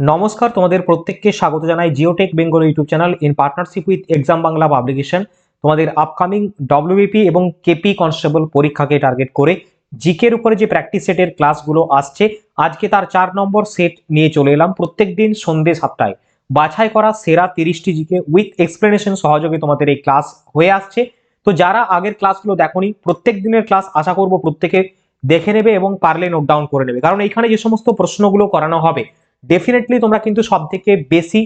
নমস্কার, তোমাদের প্রত্যেককে স্বাগত জানাই Geotech Bengal YouTube channel in partnership with exam Bangla publication. তোমাদের আপকামিং ডব্লিউবিপি এবং কেপি কনস্টেবল পরীক্ষাকে টার্গেট করে জিকের উপরে যে প্র্যাকটিস সেটের ক্লাসগুলো আসছে, আজকে তার চার নম্বর সেট নিয়ে চলে এলাম প্রত্যেক দিন সন্ধ্যে সাতটায়। বাছাই করা সেরা তিরিশটি জিকে উইথ এক্সপ্লেনেশন সহযোগে তোমাদের এই ক্লাস হয়ে আসছে। তো যারা আগের ক্লাসগুলো দেখোনি, প্রত্যেক দিনের ক্লাস আশা করব প্রত্যেকে দেখে নেবে এবং পারলে নোট ডাউন করে নেবে। কারণ এইখানে যে সমস্ত প্রশ্নগুলো করানো হবে ডেফিনেটলি তোমরা কিন্তু সব থেকে বেশি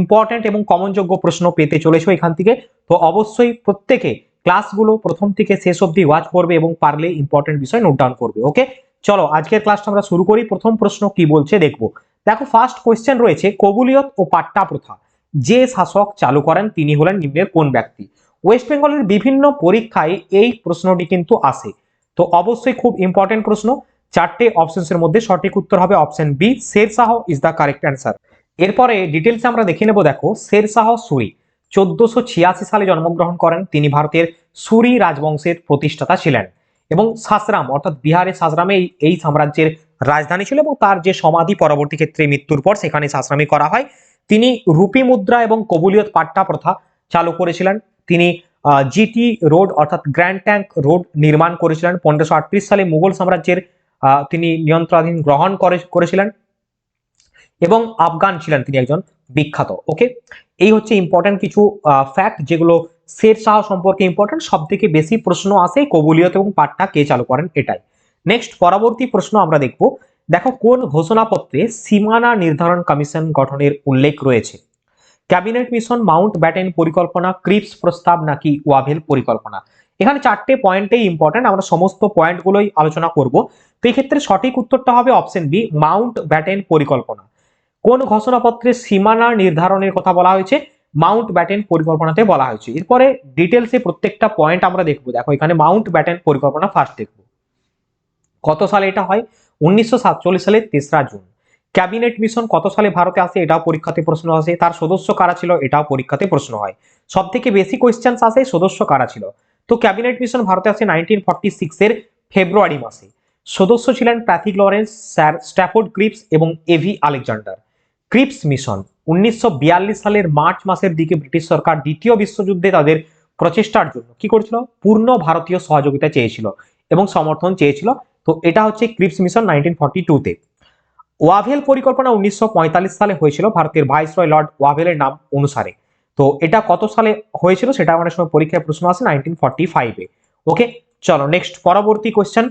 ইম্পর্ট্যান্ট এবং কমনযোগ্য প্রশ্ন পেতে চলেছো এখান থেকে। তো অবশ্যই প্রত্যেকে ক্লাসগুলো প্রথম থেকে শেষ অবধি ওয়াচ করবে এবং পারলে ইম্পর্টেন্ট বিষয় নোট ডাউন করবে ওকে চলো, আজকের ক্লাসটা আমরা শুরু করি। প্রথম প্রশ্ন কি বলছে? দেখব। দেখো ফার্স্ট কোয়েশ্চেন রয়েছে, কবুলিয়ত ও পাট্টা প্রথা। যে শাসক চালু করেন, তিনি হলেন নিম্নের কোন ব্যক্তি? ওয়েস্ট বেঙ্গলের বিভিন্ন পরীক্ষায় এই প্রশ্নটি কিন্তু আসে। তো অবশ্যই খুব ইম্পর্টেন্ট প্রশ্ন। চারটে অপশনস এর মধ্যে সঠিক উত্তর হবে option B Sher Shah is the correct answer এরপরে ডিটেলস আমরা দেখে নেব, দেখো, শের শাহ সুরি। চোদ্দশো ছিয়াশি সালে জন্মগ্রহণ করেন। তিনি ভারতের সুরি রাজবংশের প্রতিষ্ঠাতা ছিলেন। এবং সাসরাম, অর্থাৎ বিহারের সাসরামে এই- সাম্রাজ্যের রাজধানী ছিল এবং তার যে সমাধি পরবর্তী ক্ষেত্রে মৃত্যুর পর সেখানে সাসরামি করা হয়। তিনি রুপি মুদ্রা এবং কবুলিয়ত পাট্টা প্রথা চালু করেছিলেন। তিনি জিটি রোড, অর্থাৎ গ্র্যান্ড ট্যাঙ্ক রোড নির্মাণ করেছিলেন। পনেরোশো সালে মুঘল সাম্রাজ্যের তিনি নিয়ন্ত্রণাধীন গ্রহণ করে, করেছিলেন এবং আফগান ছিলেন তিনি একজন বিখ্যাত ওকে এই হচ্ছে ইম্পর্টেন্ট কিছু ফ্যাক্ট যেগুলো শের শাহ সম্পর্কে ইম্পর্টেন্ট সব থেকে বেশি প্রশ্ন আসে কবুলিয়ত এবং পাট্টা কে চালু করেন এটাই। নেক্সট পরবর্তী প্রশ্ন আমরা দেখব। দেখো, কোন ঘোষণাপত্রে সীমানা নির্ধারণ কমিশন গঠনের উল্লেখ রয়েছে? ক্যাবিনেট মিশন, মাউন্ট ব্যাটেন পরিকল্পনা, ক্রিপস প্রস্তাব নাকি ওয়াভেল পরিকল্পনা? এখানে চারটে পয়েন্টেই ইম্পর্টেন্ট আমরা সমস্ত পয়েন্টগুলোই আলোচনা করব। তো এই ক্ষেত্রে সঠিক উত্তরটা হবে অপশন বি মাউন্ট ব্যাটেন পরিকল্পনা। কোন ঘোষণাপত্রে সীমানা নির্ধারণের কথা বলা হয়েছে? মাউন্ট ব্যাটেন পরিকল্পনাতে বলা হয়েছে। এরপরে ডিটেলসে প্রত্যেকটা পয়েন্ট আমরা দেখব। দেখো, এখানে মাউন্ট ব্যাটেন পরিকল্পনা ফার্স্ট দেখব। কত সালে এটা হয়? উনিশশো সালের তেসরা জুন। ক্যাবিনেট মিশন কত সালে ভারতে আসে? এটাও পরীক্ষাতে প্রশ্ন আসে। তার সদস্য কারা ছিল? এটাও পরীক্ষাতে প্রশ্ন হয়। সব থেকে বেশি কোয়েশ্চেন্স আসে, সদস্য কারা ছিল? তো ক্যাবিনেট মিশন ভারতে আসে নাইনটিন ফর্টি সিক্সের ফেব্রুয়ারি মাসে। সদস্য ছিলেন Pethick Lawrence, sir Stafford Cripps এবং A V Alexander. Cripps mission উনিশশো বিয়াল্লিশ সালের মার্চ মাসের দিকে ব্রিটিশ সরকার দ্বিতীয় বিশ্বযুদ্ধে তাদের প্রচেষ্টার জন্য কি করেছিল? পূর্ণ ভারতীয় সহযোগিতা চেয়েছিল এবং সমর্থন চেয়েছিল। তো এটা হচ্ছে ক্রিপস মিশন নাইনটিন ফর্টি টুতে ওয়াভেল পরিকল্পনা উনিশশো পঁয়তাল্লিশ সালে হয়েছিল ভারতের ভাইসরয় লর্ড ওয়াভেলের নাম অনুসারে। তো এটা কত সালে হয়েছিল সেটা অনেক সময় পরীক্ষায় প্রশ্ন আসে নাইনটিন ফর্টি ফাইভে ওকে চলো নেক্সট পরবর্তী কোয়েশ্চেন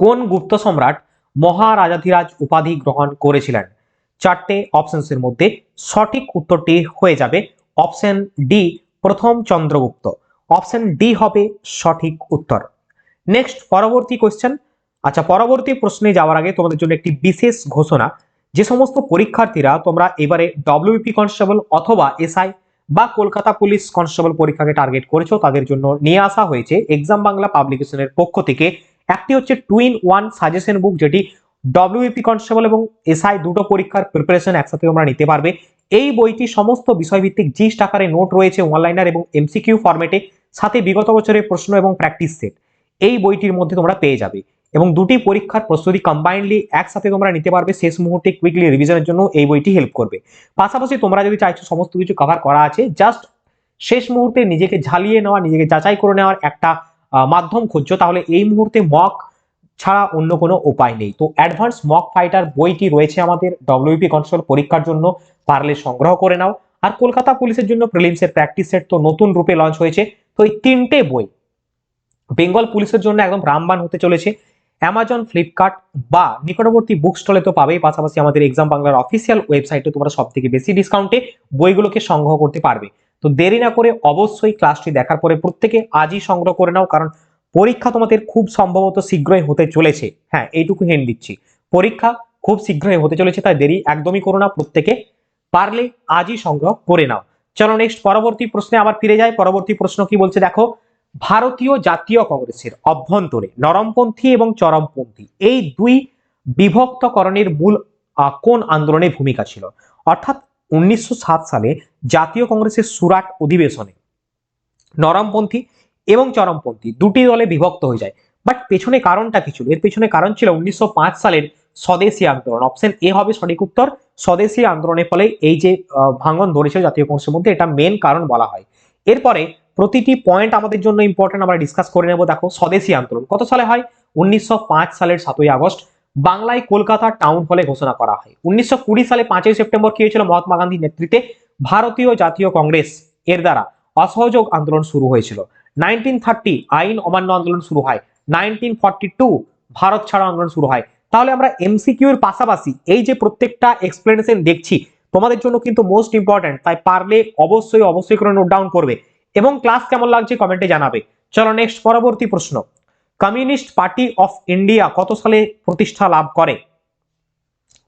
কোন গুপ্ত সম্রাট মহারাজাধিরাজ উপাধি গ্রহণ করেছিলেন? চারটে অপশনস এর মধ্যে সঠিক উত্তরটি হয়ে যাবে অপশন ডি প্রথম চন্দ্রগুপ্ত। অপশন ডি হবে সঠিক উত্তর। নেক্সট পরবর্তী কোয়েশ্চেন আচ্ছা পরবর্তী প্রশ্নে যাওয়ার আগে তোমাদের জন্য একটি বিশেষ ঘোষণা। যে সমস্ত পরীক্ষার্থীরা তোমরা এবারে ডব্লিউপি কনস্টেবল অথবা এসআই বা কলকাতা পুলিশ কনস্টেবল পরীক্ষাকে টার্গেট করেছ, তাদের জন্য নিয়ে আসা হয়েছে এক্সাম বাংলা পাবলিকেশনের পক্ষ থেকে। একটি হচ্ছে টুইন ওয়ান সাজেশন বুক যেটি ডব্লিউপি কনস্টেবল এবং এসআই দুটো পরীক্ষার প্রিপারেশন একসাথে তোমরা নিতে পারবে। এই বইটি সমস্ত বিষয়ভিত্তিক জিস্ট আকারে নোট রয়েছে অনলাইনার এবং এমসিকিউ ফরম্যাটে সাথে বিগত বছরের প্রশ্ন এবং প্র্যাকটিস সেট এই বইটির মধ্যে তোমরা পেয়ে যাবে। এবং দুটি পরীক্ষার প্রস্তুতি কম্বাইন্ডলি একসাথে তোমরা নিতে পারবে। শেষ মুহূর্তে কুইকলি রিভিশনের জন্য এই বইটি হেল্প করবে। পাশাপাশি তোমরা যদি চাইছো সমস্ত কিছু কভার করা আছে জাস্ট শেষ মুহূর্তে নিজেকে ঝালিয়ে নেওয়া, নিজেকে যাচাই করে নেওয়ার একটা মাধ্যম খুঁজছো, তাহলে এই মুহূর্তে মক ছাড়া অন্য কোনো উপায় নেই। তো অ্যাডভান্স মক ফাইটার বইটি রয়েছে আমাদের ডব্লিউপি কনস্টেবল পরীক্ষার জন্য। পারলে সংগ্রহ করে নাও। আর কলকাতা পুলিশের জন্য প্রিলিমসের প্র্যাকটিস সেট তো নতুন রূপে লঞ্চ হয়েছে। তো এই তিনটে বই বেঙ্গল পুলিশের জন্য একদম রামবান হতে চলেছে। অ্যামাজন ফ্লিপকার্ট বা নিকটবর্তী বুক স্টলে তো পাবেই। পাশাপাশি আমাদের এক্সাম বাংলার অফিসিয়াল ওয়েবসাইটে তোমরা সব থেকে বেশি ডিসকাউন্টে বইগুলোকে সংগ্রহ করতে পারবে। তো দেরি না করে অবশ্যই ক্লাসটি দেখার পরে প্রত্যেকে আজই সংগ্রহ করে নাও, কারণ পরীক্ষা তোমাদের খুব সম্ভবত শীঘ্রই হতে চলেছে। হ্যাঁ এইটুকু হেন দিচ্ছি। পরীক্ষা খুব শীঘ্রই হতে চলেছে, তাই দেরি একদমই করো না, প্রত্যেকে পারলে আজই সংগ্রহ করে নাও। চলো নেক্সট পরবর্তী প্রশ্নে আবার ফিরে যাই। পরবর্তী প্রশ্ন কি বলছে দেখো ভারতীয় জাতীয় কংগ্রেসের অভ্যন্তরে নরমপন্থী এবং চরমপন্থী, এই দুই বিভক্তকরণের মূল কোন আন্দোলনের ভূমিকা ছিল? অর্থাৎ উনিশশো সাত সালে জাতীয় কংগ্রেসের সুরাট অধিবেশনে নরমপন্থী এবং চরমপন্থী দুটি দলে বিভক্ত হয়ে যায়। বাট পেছনে কারণটা কি ছিল? এর পেছনে কারণ ছিল উনিশশো পাঁচ সালের স্বদেশী আন্দোলন। অপশন এ হবে সঠিক উত্তর। স্বদেশী আন্দোলনের ফলে এই যে ভাঙন ধরেছিল জাতীয় কংগ্রেসের মধ্যে, এটা মেন কারণ বলা হয়। এরপরে প্রতিটি পয়েন্ট আমাদের জন্য ইম্পর্টেন্ট আমরা ডিসকাস করে নেব। দেখো, স্বদেশী আন্দোলন কত সালে হয়? উনিশশো পাঁচ সালের সাতই আগস্ট। বাংলায় কলকাতা টাউন হলে ঘোষণা করা হয়। উনিশশো কুড়ি সালে পাঁচই সেপ্টেম্বর কি হয়েছিল? মহাত্মা গান্ধীর নেতৃত্বে ভারতীয় জাতীয় কংগ্রেস এর দ্বারা অসহযোগ আন্দোলন শুরু হয়েছিল। নাইনটিন থার্টি আইন অমান্য আন্দোলন শুরু হয়। নাইনটিন ভারত ছাড়ো আন্দোলন শুরু হয়। তাহলে আমরা এমসিকিউ এর পাশাপাশি এই যে প্রত্যেকটা এক্সপ্লেনেশন দেখছি, তোমাদের জন্য কিন্তু মোস্ট ইম্পর্টেন্ট তাই পারলে অবশ্যই অবশ্যই করে নোট ডাউন করবে। এবং ক্লাস কেমন লাগছে কমেন্টে জানাবে। চলো নেক্সট পরবর্তী প্রশ্ন। কমিউনিস্ট পার্টি অফ ইন্ডিয়া কত সালে প্রতিষ্ঠা লাভ করে?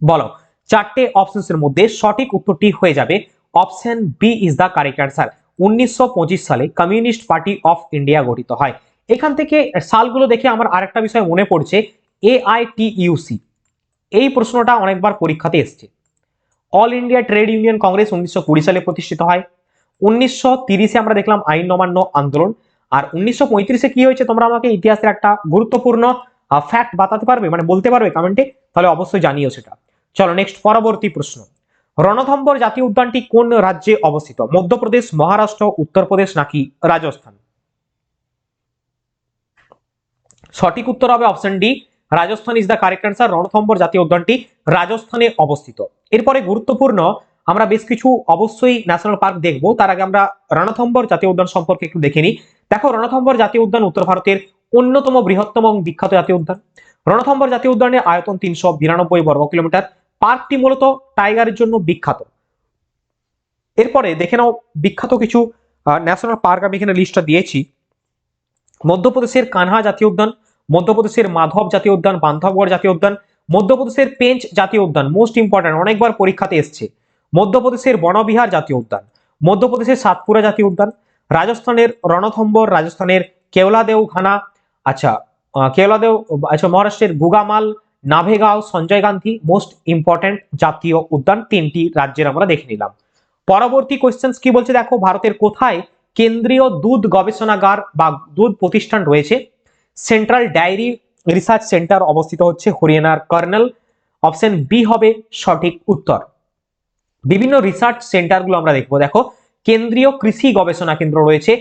বলো, চারটে অপশনস এর মধ্যে সঠিক উত্তরটি হয়ে যাবে। Option B is the correct answer উনিশশো সালে কমিউনিস্ট পার্টি অফ ইন্ডিয়া গঠিত হয়। এখান থেকে সালগুলো দেখে আমার আরেকটা বিষয় মনে পড়ছে। এআইটিইউসি এই প্রশ্নটা অনেকবার পরীক্ষাতে এসছে। All India Trade Union Congress উনিশশো কুড়ি সালে প্রতিষ্ঠিত হয়। উনিশশো তিরিশে আমরা দেখলাম আইন অমান্য আন্দোলন। আর উনিশশো পঁয়ত্রিশে কি হয়েছে? তোমরা আমাকে ইতিহাসের একটা গুরুত্বপূর্ণ ফ্যাক্ট বাতাতে পারবে? মানে বলতে পারবে কমেন্টে তাহলে অবশ্যই জানিও সেটা। চলো নেক্সট পরবর্তী প্রশ্ন। রণথম্বর জাতীয় উদ্যানটি কোন রাজ্যে অবস্থিত? মধ্যপ্রদেশ, মহারাষ্ট্র, উত্তরপ্রদেশ নাকি রাজস্থান? সঠিক উত্তর হবে option D Rajasthan is the correct answer Ranthambore জাতীয় উদ্যানটি রাজস্থানে অবস্থিত। এরপরে গুরুত্বপূর্ণ আমরা বেশ কিছু অবশ্যই ন্যাশনাল পার্ক দেখব। তার আগে আমরা রণথম্বর জাতীয় উদ্যান সম্পর্কে একটু দেখে নিই। দেখো, রণথম্বর জাতীয় উদ্যান উত্তর ভারতের অন্যতম বৃহত্তম এবং বিখ্যাত জাতীয় উদ্যান। রণথম্বর জাতীয় উদ্যানের আয়তন তিনশো বিরানব্বই বর্গ কিলোমিটার। পার্কটি মূলত টাইগারের জন্য বিখ্যাত। এরপরে দেখে নাও বিখ্যাত কিছু ন্যাশনাল পার্ক আমি এখানে লিস্টটা দিয়েছি। মধ্যপ্রদেশের কানহা জাতীয় উদ্যান, মধ্যপ্রদেশের মাধব জাতীয় উদ্যান, বান্ধবগড় জাতীয় উদ্যান, মধ্যপ্রদেশের পেঞ্চ জাতীয় উদ্যান মোস্ট ইম্পর্ট্যান্ট অনেকবার পরীক্ষাতে এসছে। মধ্যপ্রদেশের বনবিহার জাতীয় উদ্যান, মধ্যপ্রদেশের সাতপুরা জাতীয় উদ্যান, রাজস্থানের রণথম্বর, রাজস্থানের কেওলাদেও খানা আচ্ছা কেওলাদেও আচ্ছা মহারাষ্ট্রের গুগামাল, নাভেগাঁও, সঞ্জয় গান্ধী, মোস্ট ইম্পর্ট্যান্ট জাতীয় উদ্যান তিনটি রাজ্যের আমরা দেখে নিলাম। পরবর্তী কোয়েশ্চেন্স কি বলছে? দেখো, ভারতের কোথায় কেন্দ্রীয় দুধ গবেষণাগার বা দুধ প্রতিষ্ঠান রয়েছে? সেন্ট্রাল ডায়েরি রিসার্চ সেন্টার অবস্থিত হচ্ছে হরিয়ানার কর্নেল অপশন বি হবে সঠিক উত্তর। বিভিন্ন রিসার্চ সেন্টারগুলো আমরা দেখব। দেখো, কেন্দ্রীয় কৃষি গবেষণা কেন্দ্র রয়েছে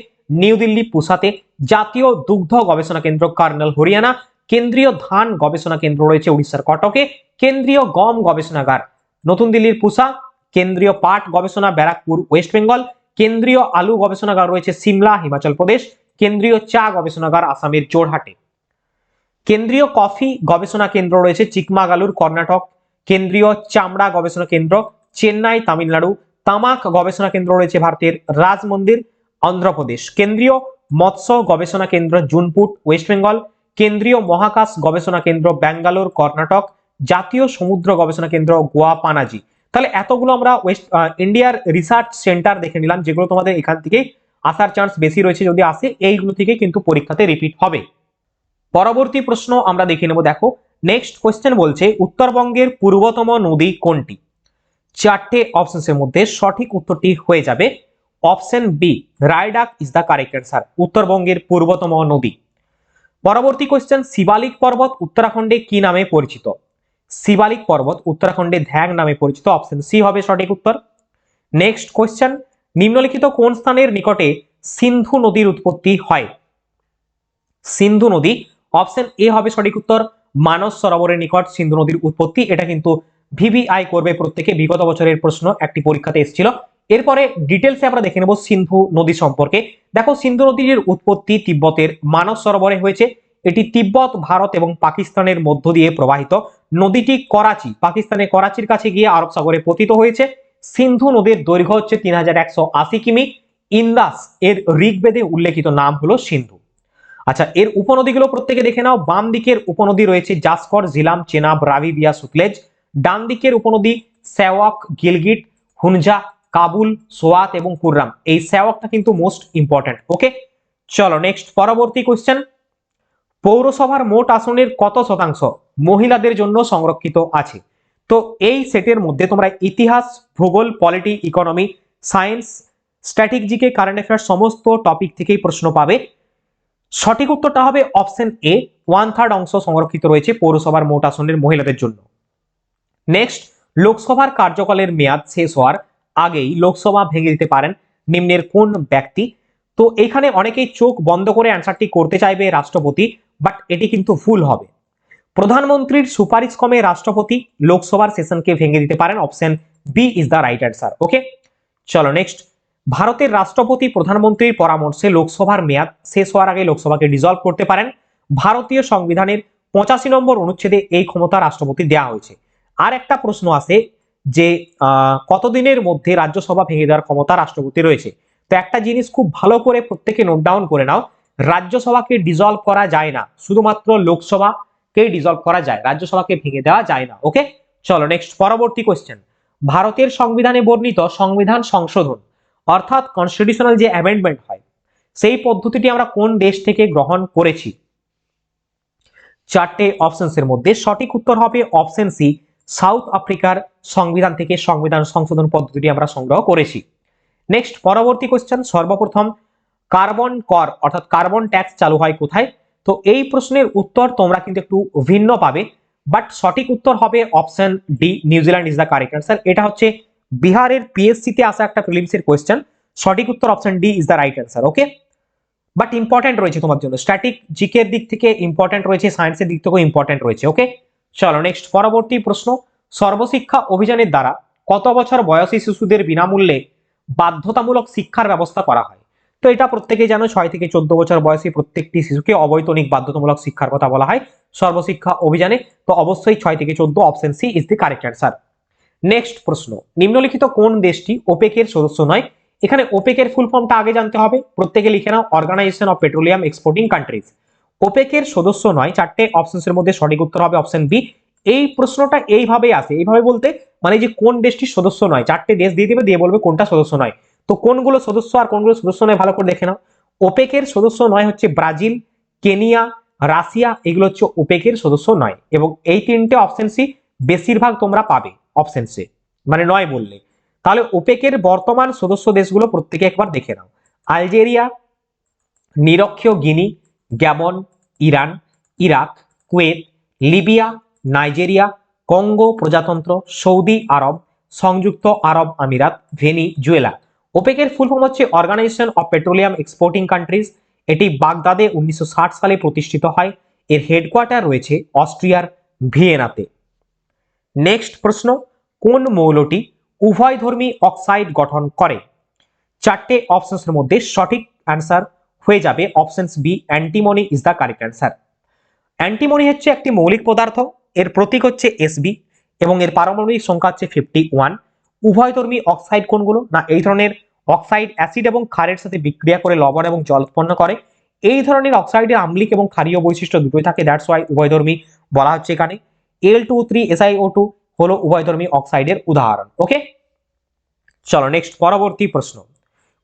নিউ দিল্লি পুসাতে, জাতীয় দুগ্ধ গবেষণা কেন্দ্র কর্নেল, হরিয়ানা, কেন্দ্রীয় ধান গবেষণা কেন্দ্র রয়েছে উড়িষ্যার কটকে, কেন্দ্রীয় গম গবেষণাগার, নতুন দিল্লির পুসা, কেন্দ্রীয় পাট গবেষণা, ব্যারাকপুর, ওয়েস্ট বেঙ্গল, কেন্দ্রীয় আলু গবেষণাগার রয়েছে সিমলা, হিমাচল প্রদেশ, কেন্দ্রীয় চা গবেষণাগার, আসামের জোরহাটে কেন্দ্রীয় কফি গবেষণা কেন্দ্র রয়েছে চিকমাগালুর, কর্ণাটক। কেন্দ্রীয় চামড়া গবেষণা কেন্দ্র চেন্নাই, তামিলনাড়ু, তামাক গবেষণা কেন্দ্র রয়েছে ভারতের রাজমন্দির, অন্ধ্রপ্রদেশ। কেন্দ্রীয় মৎস্য গবেষণা কেন্দ্র জুনপুট, ওয়েস্ট বেঙ্গল। কেন্দ্রীয় মহাকাশ গবেষণা কেন্দ্র ব্যাঙ্গালোর, কর্ণাটক। জাতীয় সমুদ্র গবেষণা কেন্দ্র গোয়া পানাজি তাহলে এতগুলো আমরা ওয়েস্ট ইন্ডিয়ার রিসার্চ সেন্টার দেখে নিলাম, যেগুলো তোমাদের এখান থেকে আসার চান্স বেশি রয়েছে যদি আসে, এইগুলো থেকে কিন্তু পরীক্ষাতে রিপিট হবে। পরবর্তী প্রশ্ন আমরা দেখে নেব, দেখো। নেক্সট কোয়েশ্চেন বলছে, উত্তরবঙ্গের পূর্বতম নদী কোনটি? চারটে অপশনসের মধ্যে সঠিক উত্তরটি হয়ে যাবে। Option B Raidak is the correct answer উত্তরবঙ্গের পূর্বতম নদী। পরবর্তী কোয়েশ্চেন শিবালিক পর্বত উত্তরাখণ্ডে কি নামে পরিচিত? শিবালিক পর্বত উত্তরাখণ্ডে ধ্যাং নামে পরিচিত অপশন সি হবে সঠিক উত্তর। নেক্সট কোয়েশ্চেন নিম্নলিখিত কোন স্থানের নিকটে সিন্ধু নদীর উৎপত্তি হয়? সিন্ধু নদী অপশন এ হবে সঠিক উত্তর, মানস সরোবরের নিকট সিন্ধু নদীর উৎপত্তি, এটা কিন্তু ভিভিআই করবে প্রত্যেকে, বিগত বছরের প্রশ্ন একটি পরীক্ষাতে এসেছিল। এরপরে ডিটেলসে আমরা দেখে নেব সিন্ধু নদী সম্পর্কে। দেখো, সিন্ধু নদীর উৎপত্তি তিব্বতের মানস সরোবরে হয়েছে। এটি তিব্বত, ভারত এবং পাকিস্তানের মধ্য দিয়ে প্রবাহিত। নদীটি করাচি পাকিস্তানের করাচির কাছে গিয়ে আরব সাগরে পতিত হয়েছে। সিন্ধু নদীর দৈর্ঘ্য হচ্ছে তিন হাজার একশো আশি কিমি। ইন্দাস, এর ঋগ্বেদে উল্লেখিত নাম হলো সিন্ধু। আচ্ছা এর উপনদীগুলো প্রত্যেকে দেখে নাও। বাম দিকের উপনদী রয়েছে জাসকর জিলাম চেনাব, রাভি, বিয়া সুতলেজ ডান দিকের উপনদী সেওয়াক গিলগিট হুনজা কাবুল, সোয়াত এবং কুররাম। এই সেওয়াকটা কিন্তু মোস্ট ইম্পর্টেন্ট ওকে চলো নেক্সট পরবর্তী কোশ্চেন পৌরসভার মোট আসনের কত শতাংশ মহিলাদের জন্য সংরক্ষিত আছে? তো এই সেটের মধ্যে তোমরা ইতিহাস, ভূগোল পলিটি ইকোনমি সায়েন্স স্ট্র্যাটেজিকে কারেন্ট অ্যাফেয়ার্স সমস্ত টপিক থেকেই প্রশ্ন পাবে। সঠিক উত্তরটা হবে অপশন এ ওয়ান থার্ড অংশ সংরক্ষিত রয়েছে পৌরসভার মোট আসনের মহিলাদের জন্য। নেক্সট লোকসভার কার্যকালের মেয়াদ শেষ হওয়ার আগেই লোকসভা ভেঙে দিতে পারেন নিম্নের কোন ব্যক্তি? তো এখানে অনেকেই চোখ বন্ধ করে অ্যান্সারটি করতে চাইবে রাষ্ট্রপতি বাট এটি কিন্তু ভুল হবে। প্রধানমন্ত্রীর সুপারিশ ক্রমে রাষ্ট্রপতি লোকসভার সেশনকে ভেঙে দিতে পারেন। Option B is the right answer okay চলো নেক্সট ভারতের রাষ্ট্রপতি প্রধানমন্ত্রীর পরামর্শে লোকসভার মেয়াদ শেষ হওয়ার আগে লোকসভাকে ডিজলভ করতে পারেন। ভারতীয় সংবিধানের পঁচাশি নম্বর অনুচ্ছেদে এই ক্ষমতা রাষ্ট্রপতি দেওয়া হয়েছে। আর একটা প্রশ্ন আছে যে কতদিনের মধ্যে রাজ্যসভা ভেঙে দেওয়ার ক্ষমতা রাষ্ট্রপতি রয়েছে? তো একটা জিনিস খুব ভালো করে প্রত্যেকে নোট ডাউন করে নাও, রাজ্যসভাকে ডিজলভ করা যায় না, শুধুমাত্র লোকসভাকে ডিজলভ করা যায়, রাজ্যসভাকে ভেঙে দেওয়া যায় না ওকে চলো নেক্সট পরবর্তী কোশ্চেন ভারতের সংবিধানে বর্ণিত সংবিধান সংশোধন, অর্থাৎ কনস্টিটিউশনাল যে অ্যামেন্ডমেন্ট হয়, সেই পদ্ধতিটি আমরা কোন দেশ থেকে গ্রহণ করেছি? চারটে অপশনস এর মধ্যে সঠিক উত্তর হবে অপশন সি সাউথ আফ্রিকার সংবিধান থেকে সংবিধান সংশোধন পদ্ধতিটি আমরা সংগ্রহ করেছি। নেক্সট পরবর্তী কোশ্চেন সর্বপ্রথম কার্বন কর, অর্থাৎ কার্বন ট্যাক্স চালু হয় কোথায়? তো এই প্রশ্নের উত্তর তোমরা কিন্তু একটু ভিন্ন পাবে বাট সঠিক উত্তর হবে option D New Zealand is the correct answer এটা হচ্ছে বিহারের পিএসসি তে আসা একটা প্রিলিমস এর কোয়েশ্চেন সঠিক উত্তর option D is the right answer okay but important রয়েছে তোমার জন্য। স্ট্যাটিক জিকের দিক থেকে ইম্পর্টেন্ট রয়েছে সায়েন্সের দিক থেকেও ইম্পর্টেন্ট রয়েছে ওকে চলো নেক্সট পরবর্তী প্রশ্ন। সর্বশিক্ষা অভিযানের দ্বারা কত বছর বয়সী শিশুদের বিনামূল্যে বাধ্যতামূলক শিক্ষার ব্যবস্থা করা হয়? তো এটা প্রত্যেকেই জানো, ছয় থেকে চোদ্দ বছর বয়সী প্রত্যেকটি শিশুকে অবৈতনিক বাধ্যতামূলক শিক্ষার কথা বলা হয় সর্বশিক্ষা অভিযানে। তো অবশ্যই ছয় থেকে চোদ্দ option C is the correct answer next প্রশ্ন, নিম্নলিখিত কোন দেশটি ওপেকের সদস্য নয়? এখানে ওপেকের ফুল ফর্মটা আগে জানতে হবে। প্রত্যেকে লিখে নাও organisation of petroleum exporting countries ওপেকের সদস্য নয়, চারটে অপশনস এর মধ্যে সঠিক উত্তর হবে অপশন বি এই প্রশ্নটা এইভাবেই আসে। এইভাবে বলতে মানে যে কোন দেশটি সদস্য নয়, চারটে দেশ দিয়ে দিবে, দিয়ে বলবে কোনটা সদস্য নয়। তো কোনগুলো সদস্য আর কোনগুলো সদস্য নয় ভালো করে দেখে নাও। ওপেকের সদস্য নয় হচ্ছে ব্রাজিল, কেনিয়া, রাশিয়া, এগুলো হচ্ছে ওপেকের সদস্য নয়। এবং এই তিনটে অপশন সি বেশিরভাগ তোমরা পাবে অপশন সি মানে নয় বললে। তাহলে ওপেকের বর্তমান সদস্য দেশগুলো প্রত্যেকে একবার দেখে নাও। আলজেরিয়া, নিরক্ষীয় Guinea Gabon, Iran, Iraq, Kuwait, Libya, Nigeria, Congo প্রজাতন্ত্র, সৌদি আরব, সংযুক্ত আরব আমিরাত, ভেনিজুয়েলা। ওপেকের ফুল ফর্ম হচ্ছে organisation of petroleum exporting countries এটি বাগদাদে উনিশশো ষাট সালে প্রতিষ্ঠিত হয়। এর হেডকোয়ার্টার রয়েছে অস্ট্রিয়ার ভিয়েনাতে। নেক্সট প্রশ্ন, কোন মৌলটি উভয়ধর্মী অক্সাইড গঠন করে? চারটে অপশনসের মধ্যে সঠিক অ্যান্সার হয়ে যাবে options B antimony is the correct answer antimony হচ্ছে একটি মৌলিক পদার্থ, এর প্রতীক হচ্ছে এসবি এবং এর পারমাণবিক সংখ্যা হচ্ছে ফিফটি ওয়ান উভয়ধর্মী অক্সাইড কোনগুলো? না, এই ধরনের অক্সাইড অ্যাসিড এবং ক্ষারের সাথে বিক্রিয়া করে লবণ এবং জল উৎপন্ন করে। এই ধরনের অক্সাইডের আম্লিক এবং ক্ষারীয় বৈশিষ্ট্য দুটোই থাকে দ্যাটস ওয়াই উভয়ধর্মী বলা হচ্ছে এখানে। L two three SIO two হলো উভয়ধর্মী অক্সাইডের উদাহরণ ওকে চলো নেক্সট পরবর্তী প্রশ্ন।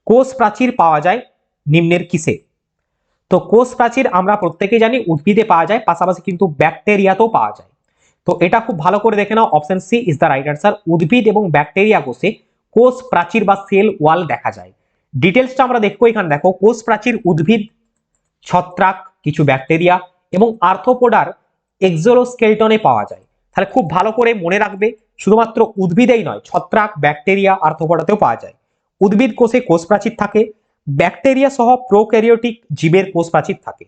কোষ প্রাচীর পাওয়া যায় নিম্নের কিসে? তো কোষ প্রাচীর আমরা প্রত্যেকে জানি উদ্ভিদে পাওয়া যায়, পাশাপাশি কিন্তু ব্যাকটেরিয়াতেও পাওয়া যায়। তো এটা খুব ভালো করে দেখে নাও option C is the right answer উদ্ভিদ এবং ব্যাকটেরিয়া কোষে কোষ প্রাচীর বা সেল ওয়াল দেখা যায়। ডিটেলসটা আমরা দেখব এখানে, দেখো, কোষ প্রাচীর উদ্ভিদ, ছত্রাক, কিছু ব্যাকটেরিয়া এবং আর্থোপোডার এক্সোলোস্কেলটনে পাওয়া যায়। তাহলে খুব ভালো করে মনে রাখবে, শুধুমাত্র উদ্ভিদেই নয়, ছত্রাক, ব্যাকটেরিয়া আর্থোপোডাতেও পাওয়া যায়। উদ্ভিদ কোষে কোষ প্রাচীর থাকে ব্যাকটেরিয়া সহ প্রোক্যারিওটিক জীবের কোষ প্রাচীর থাকে।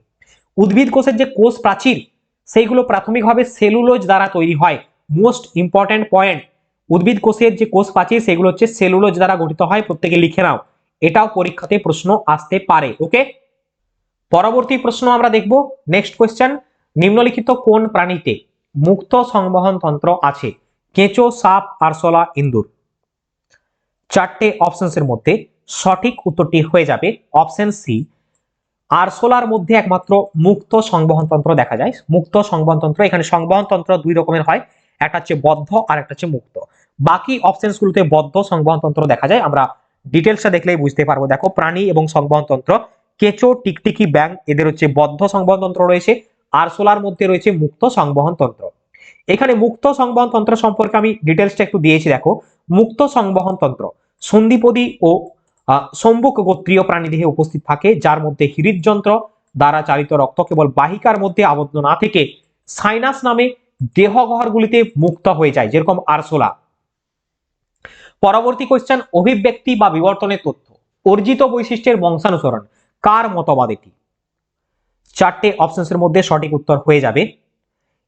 উদ্ভিদ কোষের যে কোষ প্রাচীর, সেইগুলো প্রাথমিকভাবে সেলুলোজ দ্বারা তৈরি হয়। মোস্ট ইম্পর্ট্যান্ট পয়েন্ট, উদ্ভিদ কোষের যে কোষ প্রাচীর, সেগুলো হচ্ছে সেলুলোজ দ্বারা গঠিত হয়। প্রত্যেকে লিখে নাও। এটাও পরীক্ষাতে প্রশ্ন আসতে পারে, ওকে? পরবর্তী প্রশ্ন আমরা দেখব। নেক্সট কোয়েশ্চেন, নিম্নলিখিত কোন প্রাণীতে মুক্ত সংবহন তন্ত্র আছে? কেঁচো, সাপ, আরশোলা, ইন্দুর। চারটে অপশনস এর মধ্যে সঠিক উত্তরটি হয়ে যাবে অপশন সি। আরশোলার মধ্যে একমাত্র মুক্ত সংবহন তন্ত্র দেখা যায়। মুক্ত সংবহন তন্ত্র এখানে সংবহন তন্ত্র দুই রকমের হয়। একটা হচ্ছে বদ্ধ আর একটা হচ্ছে মুক্ত। বাকি অপশনস গুলোতে বদ্ধ সংবহন তন্ত্র দেখা যায়। আমরা ডিটেলসটা দেখলেই বুঝতে পারব। দেখো, প্রাণী এবং সংবহন তন্ত্র কেঁচো, টিকটিকি ব্যাং এদের হচ্ছে বদ্ধ সংবহন তন্ত্র রয়েছে আরশোলার মধ্যে রয়েছে মুক্ত সংবহন তন্ত্র এখানে মুক্ত সংবহন তন্ত্র সম্পর্কে আমি ডিটেলসটা একটু দিয়েছি। দেখো, মুক্ত সংবহন তন্ত্র সন্ধিপদী ও সম্বুক গোত্রীয় প্রাণীদেহে উপস্থিত থাকে, যার মধ্যে হৃদযন্ত্র দ্বারা চালিত রক্ত কেবল বাহিকার মধ্যে আবদ্ধ না থেকে সাইনাস নামে দেহগহরগুলিতে মুক্ত হয়ে যায়, যেরকম আরসোলা। পরবর্তী কোশ্চেন অভিব্যক্তি বা বিবর্তনের তথ্য। অর্জিত বৈশিষ্ট্যের বংশানুসরণ, কার মতবাদ এটি? চারটে অপশনসের মধ্যে সঠিক উত্তর হয়ে যাবে।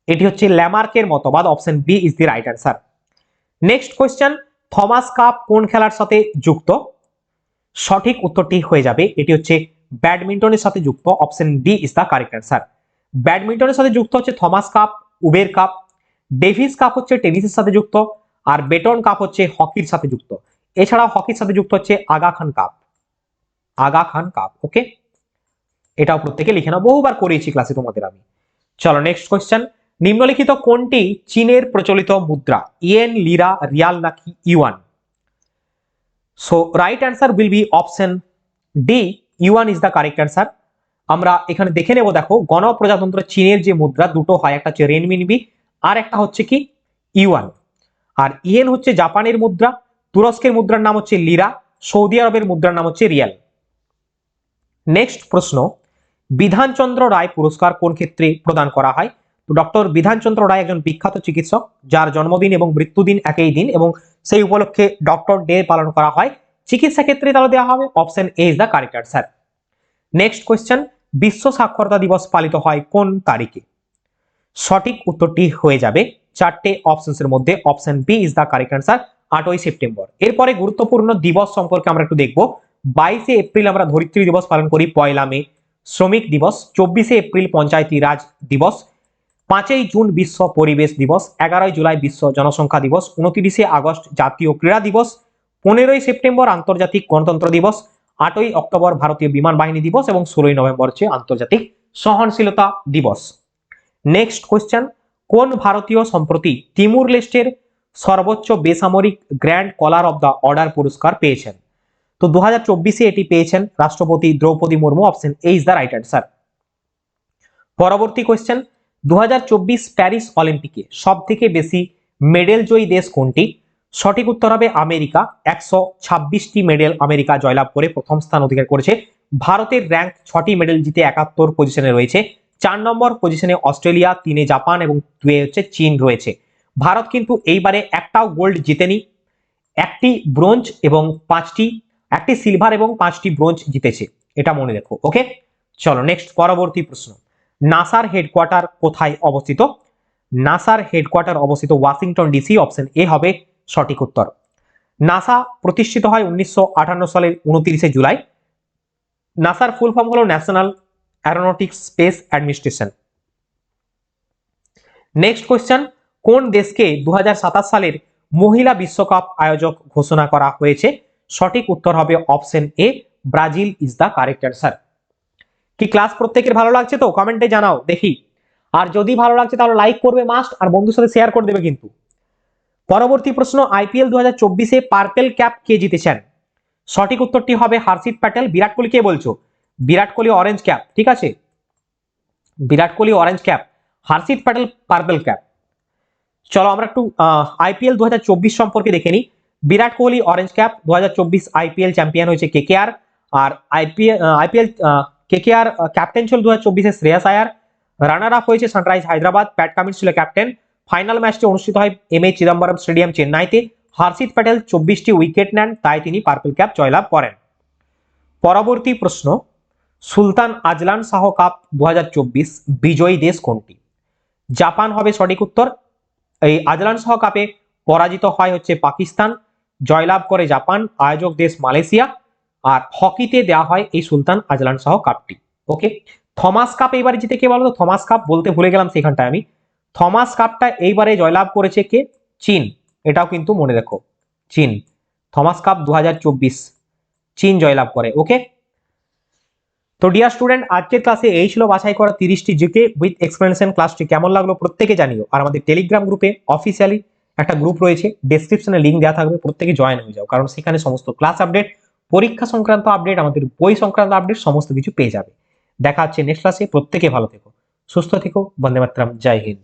এটি হচ্ছে ল্যামার্কের মতবাদ option B is the right answer next question Thomas Cup কোন খেলার সাথে যুক্ত? সঠিক উত্তরটি হয়ে যাবে। এটি হচ্ছে ব্যাডমিন্টনের সাথে যুক্ত option D is the correct answer ব্যাডমিন্টনের সাথে যুক্ত হচ্ছে Thomas Cup, Uber Cup, Davis Cup হচ্ছে টেনিসের সাথে যুক্ত, আর বেটন কাপ হচ্ছে হকির সাথে যুক্ত। এছাড়াও হকির সাথে যুক্ত হচ্ছে Aga Khan cup. Aga Khan cup okay এটাও প্রত্যেকে লিখে নাও, বহুবার করিয়েছি ক্লাসে তোমাদের আমি। চলো নেক্সট কোয়েশ্চেন নিম্নলিখিত কোনটি চীনের প্রচলিত মুদ্রা? ইয়েন, লিরা, রিয়াল নাকি yuan? So right answer will be option D yuan is the correct answer আমরা এখানে দেখে নেব, দেখো, গণপ্রজাতন্ত্র চীনের যে মুদ্রা, দুটো হয়, একটা হচ্ছে রেনমিনবি আর একটা হচ্ছে কি? ইউয়ান আর ইয়েন হচ্ছে জাপানের মুদ্রা, তুরস্কের মুদ্রার নাম হচ্ছে লিরা সৌদি আরবের মুদ্রার নাম হচ্ছে রিয়াল। নেক্সট প্রশ্ন, বিধানচন্দ্র রায় পুরস্কার কোন ক্ষেত্রে প্রদান করা হয়? ডক্টর বিধানচন্দ্র রায় একজন বিখ্যাত চিকিৎসক, যার জন্মদিন এবং মৃত্যুদিন একই দিন এবং সেই উপলক্ষে ডক্টর ডে পালন করা হয়। চিকিৎসা ক্ষেত্রে তাহলে দেওয়া হবে option A is the correct answer next question বিশ্ব সাক্ষরতা দিবস পালিত হয় কোন তারিখে? সঠিক উত্তরটি হয়ে যাবে চারটে অপশনসের মধ্যে। Option B is the correct answer আটই সেপ্টেম্বর। এরপরে গুরুত্বপূর্ণ দিবস সম্পর্কে আমরা একটু দেখব। বাইশে এপ্রিল আমরা ধরিত্রী দিবস পালন করি পয়লা মে। শ্রমিক দিবস, চব্বিশে এপ্রিল পঞ্চায়েতি রাজ দিবস পাঁচই জুন বিশ্ব পরিবেশ দিবস, এগারোই জুলাই বিশ্ব জনসংখ্যা দিবস, উনত্রিশে আগস্ট জাতীয় ক্রীড়া দিবস, পনেরোই সেপ্টেম্বর আন্তর্জাতিক গণতন্ত্র দিবস, আটই অক্টোবর ভারতীয় বিমান বাহিনী দিবস এবং ষোলোই নভেম্বর হচ্ছে আন্তর্জাতিক সহনশীলতা দিবস। নেক্সট কোয়েশ্চেন কোন ভারতীয় সম্প্রতি তিমুর লিস্টের সর্বোচ্চ বেসামরিক Grand Collar of the Order পুরস্কার পেয়েছেন? তো দু হাজার এটি পেয়েছেন রাষ্ট্রপতি Droupadi Murmu, option A is the right answer পরবর্তী কোয়েশ্চেন দু হাজার চব্বিশ প্যারিস অলিম্পিকে সব থেকে বেশি মেডেল জয়ী দেশ কোনটি? সঠিক উত্তর হবে আমেরিকা। একশো ছাব্বিশটি মেডেল আমেরিকা জয়লাভ করে প্রথম স্থান অধিকার করেছে। ভারতের র্যাঙ্ক ছটি মেডেল জিতে একাত্তর পজিশনে রয়েছে। চার নম্বর পজিশনে অস্ট্রেলিয়া, তিনে জাপান এবং দুয়ে হচ্ছে চীন রয়েছে। ভারত কিন্তু এইবারে একটাও গোল্ড জিতেনি। একটি ব্রোঞ্জ এবং পাঁচটি, একটি সিলভার এবং পাঁচটি ব্রোঞ্জ জিতেছে। এটা মনে রেখো ওকে চলো নেক্সট পরবর্তী প্রশ্ন। নাসার হেডকোয়ার্টার কোথায় অবস্থিত? নাসার হেডকোয়ার্টার অবস্থিত ওয়াশিংটন ডিসি, অপশন এ হবে সঠিক উত্তর। নাসা প্রতিষ্ঠিত হয় উনিশশো আটান্ন সালের উনত্রিশে জুলাই। নাসার ফুল ফর্ম হলো National Aeronautics Space Administration. Next question, কোন দেশকে দু হাজার সাতাশ সালের মহিলা বিশ্বকাপ আয়োজক ঘোষণা করা হয়েছে? সঠিক উত্তর হবে option A, Brazil is the correct answer. কি ক্লাস প্রত্যেকের ভালো লাগছে তো? কমেন্টে জানাও, দেখি। আর যদি ভালো লাগছে, তাহলে লাইক করবে মাস্ট আর বন্ধুর সাথে শেয়ার করে দেবে কিন্তু। পরবর্তী প্রশ্ন আইপিএল দু হাজার চব্বিশে পার্পেল ক্যাপ কে জিতেছেন? সঠিক উত্তরটি হবে হার্ষিত প্যাটেল। বিরাট কোহলি কে বলছো? বিরাট কোহলি অরেঞ্জ ক্যাপ ঠিক আছে? Virat Kohli orange cap Harshit Patel purple cap চলো আমরা একটু আইপিএল দু হাজার চব্বিশ সম্পর্কে দেখে নিই। বিরাট কোহলি অরেঞ্জ ক্যাপ দু হাজার চব্বিশ আইপিএল চ্যাম্পিয়ন হয়েছে কেকেআর আর? আইপিএল আইপিএল কেকেআর ক্যাপ্টেন ছিল দু হাজার চব্বিশে শ্রেয়াস আয়ার। রানার আপ হয়েছে সানরাইজ হায়দ্রাবাদ। প্যাট কামিন্স ছিল ক্যাপ্টেন ফাইনাল ম্যাচটি অনুষ্ঠিত হয় এম এ চিদম্বরম স্টেডিয়াম চেন্নাইতে। হার্ষিত প্যাটেল চব্বিশটি উইকেট নেন, তাই তিনি পার্পল ক্যাপ জয়লাভ করেন। পরবর্তী প্রশ্ন, সুলতান আজলান শাহ কাপ দু হাজার চব্বিশ বিজয়ী দেশ কোনটি? জাপান হবে সঠিক উত্তর। এই আজলান শাহ কাপে পরাজিত হয় হচ্ছে পাকিস্তান। জয়লাভ করে জাপান। আয়োজক দেশ মালয়েশিয়া। আর হকিতে দেওয়া হয় এই সুলতান আজলান শাহ কাপটি ওকে থমাস কাপ এইবারে জিতে কে বলো তো থমাস কাপ বলতে ভুলে গেলাম সেখানটায় আমি। থমাস কাপটা এইবারে জয়লাভ করেছে কে? চীন। এটাও কিন্তু মনে রেখো। চীন। থমাস কাপ দু হাজার চব্বিশ। চীন জয়লাভ করে ওকে তো ডিয়ার স্টুডেন্ট আজকের ক্লাসে এই ছিল বাছাই করা তিরিশটি জিকে উইথ এক্সপ্লেনেশন ক্লাসটি কেমন লাগল প্রত্যেকে জানিও। আর আমাদের টেলিগ্রাম গ্রুপে অফিসিয়ালি একটা গ্রুপ রয়েছে। ডেসক্রিপশনে লিঙ্ক দেওয়া থাকবে। প্রত্যেকে জয়েন হয়ে যাও। কারণ সেখানে সমস্ত ক্লাস আপডেট পরীক্ষা সংক্রান্ত আপডেট আমাদের বই সংক্রান্ত আপডেট সমস্ত কিছু পেয়ে যাবে। দেখা হচ্ছে নেক্সট ক্লাসে প্রত্যেকে ভালো থেকো, সুস্থ থেকো, বন্দে মাতরম, জয় হিন্দ।